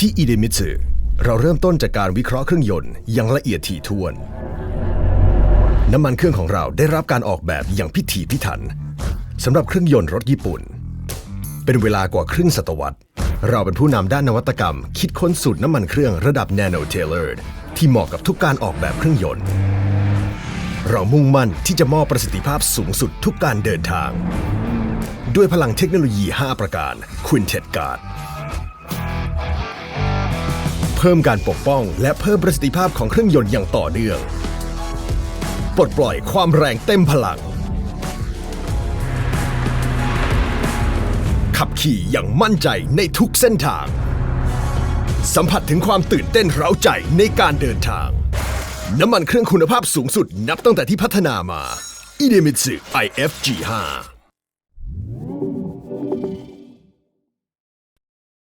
ที่อีเดมิตสึเราเริ่มต้นจากการวิเคราะห์เครื่องยนต์อย่างละเอียดถี่ถ้วน น้ำมันเครื่องของเราได้รับการออกแบบอย่างพิถีพิถันสำหรับเครื่องยนต์รถญี่ปุ่น เป็นเวลากว่าครึ่งศตวรรษ เราเป็นผู้นำด้านนวัตกรรม คิดค้นสูตรน้ำมันเครื่องระดับ Nano Tailored ที่เหมาะกับทุกการออกแบบเครื่องยนต์ เรามุ่งมั่นที่จะมอบประสิทธิภาพสูงสุดทุกการเดินทาง ด้วยพลังเทคโนโลยี 5 ประการ Quintet Guard พิ่มการปกป้อง และเพิ่มประสิทธิภาพของเครื่องยนต์อย่างต่อเนื่อง ปลดปล่อยความแรงเต็มพลัง ขับขี่อย่างมั่นใจในทุกเส้นทาง สัมผัสถึงความตื่นเต้นเร้าใจในการเดินทาง น้ำมันเครื่องคุณภาพสูงสุดนับตั้งแต่ที่พัฒนามา Idemitsu IFG5